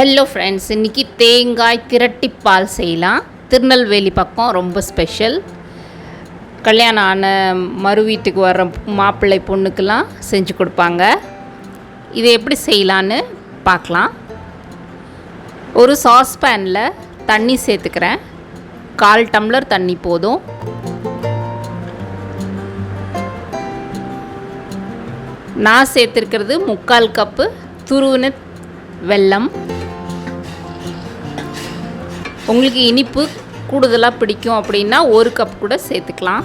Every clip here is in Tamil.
ஹலோ ஃப்ரெண்ட்ஸ் இன்றைக்கி தேங்காய் திரட்டிப்பால் செய்யலாம். திருநெல்வேலி பக்கம் ரொம்ப ஸ்பெஷல் கல்யாணம் ஆன மறு வீட்டுக்கு வர்ற மாப்பிள்ளை பொண்ணுக்கெலாம் செஞ்சு கொடுப்பாங்க. இதை எப்படி செய்யலான்னு பார்க்கலாம். ஒரு சாஸ்பேனில் தண்ணி சேர்த்துக்கிறேன். கால் டம்ளர் தண்ணி போதும். நான் சேர்த்துருக்கிறது முக்கால் கப்பு துருவின வெல்லம். உங்களுக்கு இனிப்பு கூடுதலாக பிடிக்கும் அப்படின்னா ஒரு கப் கூட சேர்த்துக்கலாம்.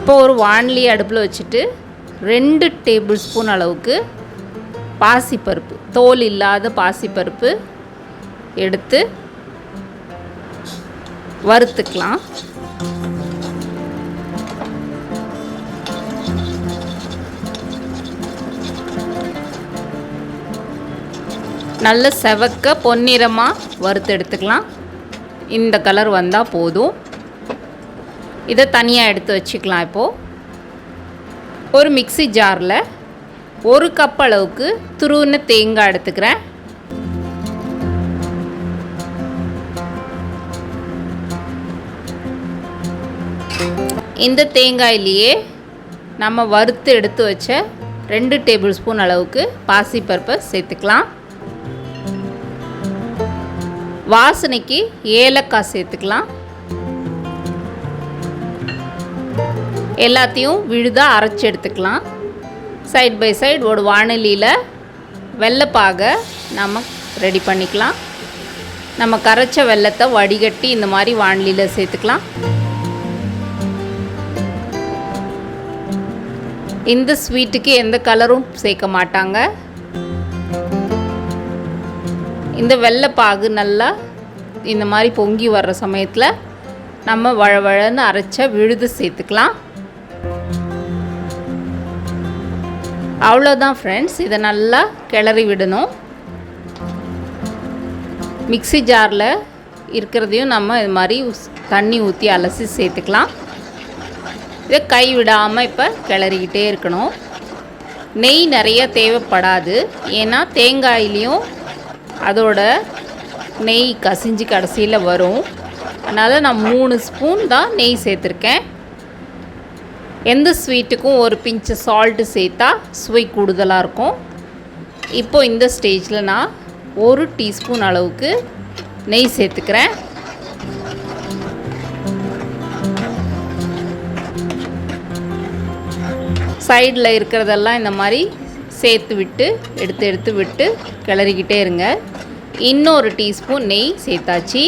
இப்போ ஒரு வான்லி அடுப்பில் வச்சுட்டு ரெண்டு டேபிள் ஸ்பூன் அளவுக்கு பாசிப்பருப்பு தோல் இல்லாத பாசிப்பருப்பு எடுத்து வறுத்துக்கலாம். நல்ல செவக்க பொன்னிறமாக வறுத்து எடுத்துக்கலாம். இந்த கலர் வந்தால் போதும். இதை தனியாக எடுத்து வச்சுக்கலாம் இப்போது ஒரு மிக்சி ஜாரில் ஒரு கப் அளவுக்கு துருவின தேங்காய் எடுத்துக்கிறேன். இந்த தேங்காயிலேயே நம்ம வறுத்து எடுத்து வச்ச ரெண்டு டேபிள் ஸ்பூன் அளவுக்கு பாசிப்பருப்பை சேர்த்துக்கலாம். வாசனைக்கு ஏலக்காய் சேர்த்துக்கலாம். எல்லாத்தையும் விழுதாக அரைச்சி எடுத்துக்கலாம். சைட் பை சைடு ஒரு வானலியில் வெள்ளைப்பாக நம்ம ரெடி பண்ணிக்கலாம். நம்ம கரைச்ச வெள்ளத்தை வடிகட்டி இந்த மாதிரி வானலியில் சேர்த்துக்கலாம். இந்த ஸ்வீட்டுக்கு எந்த கலரும் சேர்க்க மாட்டாங்க. இந்த வெள்ளைப்பாகு நல்லா இந்த மாதிரி பொங்கி வர்ற சமயத்தில் நம்ம வழவழன்னு அரைச்ச விழுது சேர்த்துக்கலாம். அவ்வளோதான் ஃப்ரெண்ட்ஸ் இதை நல்லா கிளறி விடணும். மிக்சி ஜாரில் இருக்கிறதையும் நம்ம இது மாதிரி தண்ணி ஊற்றி அலசி சேர்த்துக்கலாம். இதை கை விடாமல் இப்போ கிளறிக்கிட்டே இருக்கணும். நெய் நிறைய தேவைப்படாது. ஏன்னா தேங்காயிலையும் அதோட நெய் கசிஞ்சு கடைசியில் வரும். அதனால் நான் மூணு ஸ்பூன் தான் நெய் சேர்த்துருக்கேன். எந்த ஸ்வீட்டுக்கும் ஒரு பிஞ்சு சால்ட்டு சேர்த்தா சுவை கூடுதலாக இருக்கும். இப்போது இந்த ஸ்டேஜில் நான் ஒரு டீஸ்பூன் அளவுக்கு நெய் சேர்த்துக்கிறேன். சைடில் இருக்கிறதெல்லாம் இந்த மாதிரி சேர்த்து விட்டு எடுத்து எடுத்து விட்டு கிளறிக்கிட்டே இருங்க. இன்னொரு டீஸ்பூன் நெய் சேர்த்தாச்சு.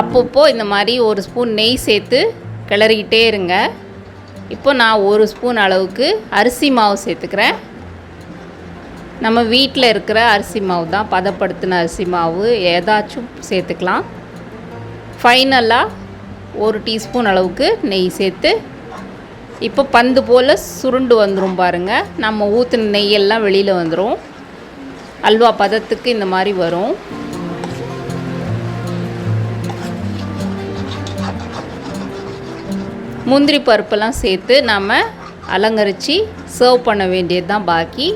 அப்பப்போ இந்த மாதிரி ஒரு ஸ்பூன் நெய் சேர்த்து கிளறிக்கிட்டே இருங்க. இப்போ நான் ஒரு ஸ்பூன் அளவுக்கு அரிசி மாவு சேர்த்துக்கிறேன். நம்ம வீட்டில் இருக்கிற அரிசி மாவு தான் பதப்படுத்தின அரிசி மாவு ஏதாச்சும் சேர்த்துக்கலாம். ஃபைனலாக ஒரு டீஸ்பூன் அளவுக்கு நெய் சேர்த்து இப்போ பந்து போல் சுருண்டு வந்துடும் பாருங்கள் நம்ம ஊற்றின நெய்யெல்லாம் வெளியில் வந்துடும் அல்வா பதத்துக்கு இந்த மாதிரி வரும். முந்திரி பருப்பெல்லாம் சேர்த்து நாம் அலங்கரித்து சர்வ் பண்ண வேண்டியது தான் பாக்கி.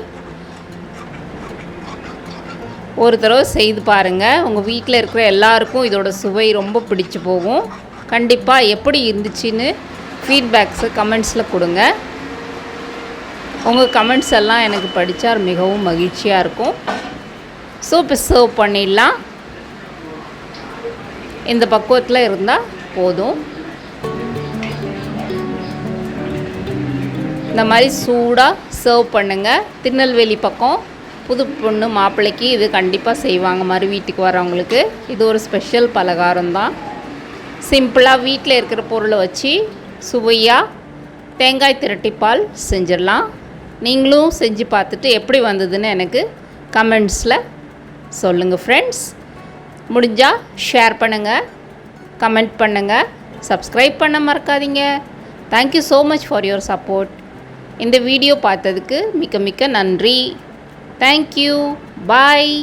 ஒரு தடவை செய்து பாருங்கள் உங்கள் வீட்டில் இருக்கிற எல்லாருக்கும் இதோட சுவை ரொம்ப பிடிச்சி போகும். கண்டிப்பாக எப்படி இருந்துச்சுன்னு ஃபீட்பேக்ஸு கமெண்ட்ஸில் கொடுங்க. உங்கள் கமெண்ட்ஸ் எல்லாம் எனக்கு படித்தா மிகவும் மகிழ்ச்சியாக இருக்கும். சூப்பர் சர்வ் பண்ணிடலாம். இந்த பக்குவத்தில் இருந்தால் போதும். இந்த மாதிரி சூடாக சர்வ் பண்ணுங்கள் திருநெல்வேலி பக்கம் புது பொண்ணு மாப்பிள்ளைக்கு இது கண்டிப்பாக செய்வாங்க. மறு வீட்டுக்கு வரவங்களுக்கு இது ஒரு ஸ்பெஷல் பலகாரம் தான் சிம்பிளாக வீட்டில் இருக்கிற பொருளை வச்சு சுவையாக தேங்காய் திரட்டிப்பால் செஞ்சிடலாம். நீங்களும் செஞ்சு பார்த்துட்டு எப்படி வந்ததுன்னு எனக்கு கமெண்ட்ஸில் சொல்லுங்கள் ஃப்ரெண்ட்ஸ் முடிஞ்சால் ஷேர் பண்ணுங்கள் கமெண்ட் பண்ணுங்கள் சப்ஸ்கிரைப் பண்ண மறக்காதீங்க. Thank you so much for your support இந்த வீடியோ பார்த்ததுக்கு மிக்க மிக்க நன்றி. Thank you bye